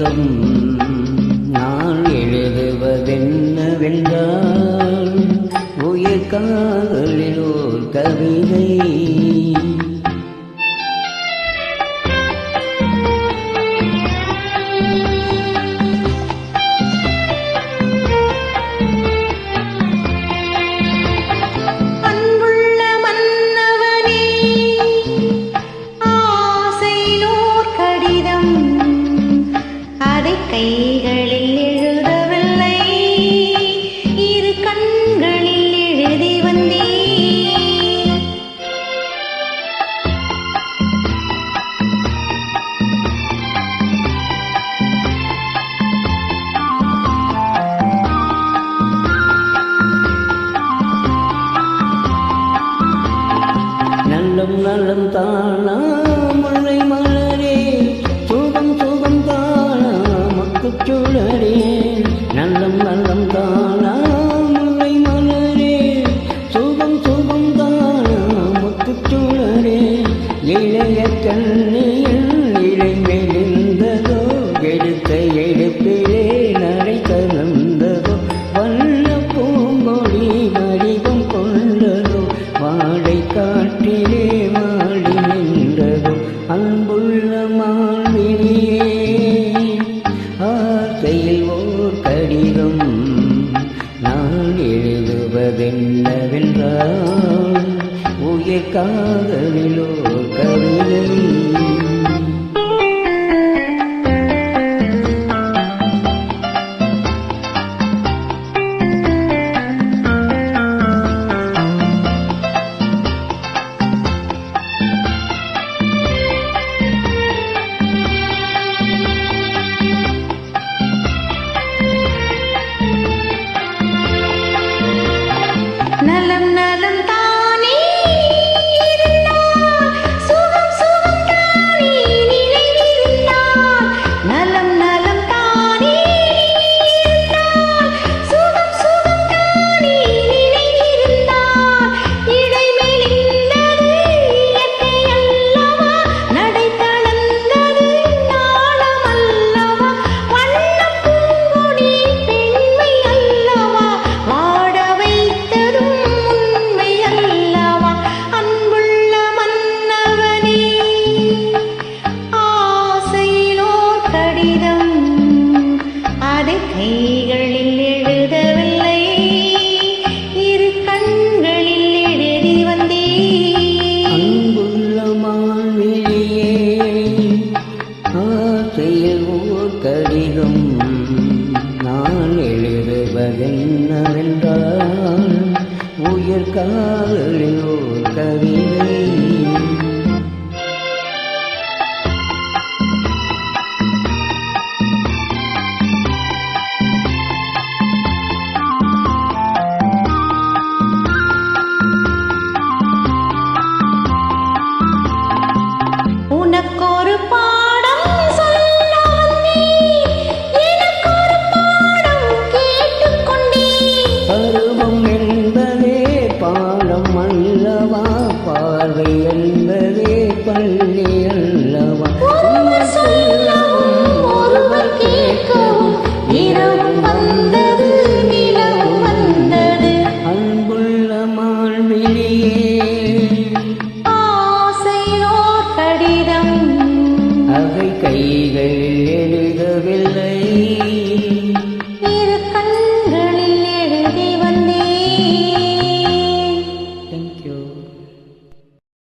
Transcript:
என்றும் நான் எழுதுவதென்னவென்றால் உயிர் காதலில் ஓர் கவிதை கைகளில் எழுதவில்லை. இரு கண்களில் எழுதி வந்தே நல்லம் நல்லம் தானா? ಕಾದಲಿಲೋ ಕವಿಯಲಿ அதை கைகளில் எழுதவில்லை. இரு கண்களில் எழுதி வந்தே அன்புள்ள மாநிலையே ஆசையில் ஓர் கடிதம் நான் எழுதுவதென்னவென்றால் உயிர்